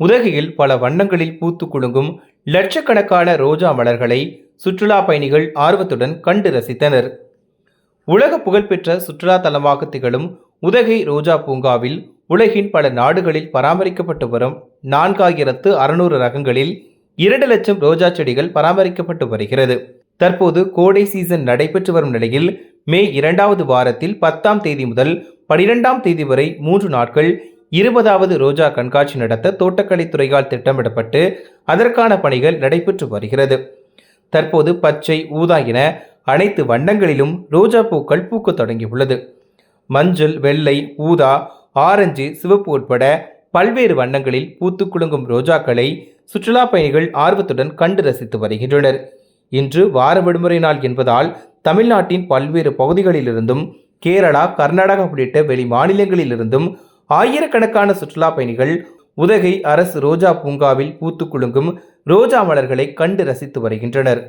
உதகையில் பல வண்ணங்களில் பூத்து குலுங்கும் லட்சக்கணக்கான ரோஜா மலர்களை சுற்றுலா பயணிகள் ஆர்வத்துடன் கண்டு ரசித்தனர். உலக புகழ்பெற்ற சுற்றுலா தலமாக திகழும் உதகை ரோஜா பூங்காவில் உலகின் பல நாடுகளில் பராமரிக்கப்பட்டு வரும் நான்காயிரத்து அறுநூறு ரகங்களில் இரண்டு லட்சம் ரோஜா செடிகள் பராமரிக்கப்பட்டு வருகிறது. தற்போது கோடை சீசன் நடைபெற்று வரும் நிலையில் மே இரண்டாவது வாரத்தில் பத்தாம் தேதி முதல் பனிரெண்டாம் தேதி வரை மூன்று நாட்கள் இருபதாவது ரோஜா கண்காட்சி நடத்த தோட்டக்கலைத்துறையால் திட்டமிடப்பட்டு அதற்கான பணிகள் நடைபெற்று வருகிறது. தற்போது பச்சை ஊதா என அனைத்து வண்ணங்களிலும் ரோஜா பூக்கள் பூக்க தொடங்கியுள்ளது. மஞ்சள் வெள்ளை ஊதா ஆரஞ்சு சிவப்பு உட்பட பல்வேறு வண்ணங்களில் பூத்து குலுங்கும் ரோஜாக்களை சுற்றுலா பயணிகள் ஆர்வத்துடன் கண்டு ரசித்து வருகின்றனர். இன்று வார விடுமுறை நாள் என்பதால் தமிழ்நாட்டின் பல்வேறு பகுதிகளிலிருந்தும் கேரளா கர்நாடகா உள்ளிட்ட வெளி மாநிலங்களிலிருந்தும் ஆயிரக்கணக்கான சுற்றுலா பயணிகள் உதகை அரசு ரோஜா பூங்காவில் பூத்து குலுங்கும் ரோஜா மலர்களை கண்டு ரசித்து வருகின்றனர்.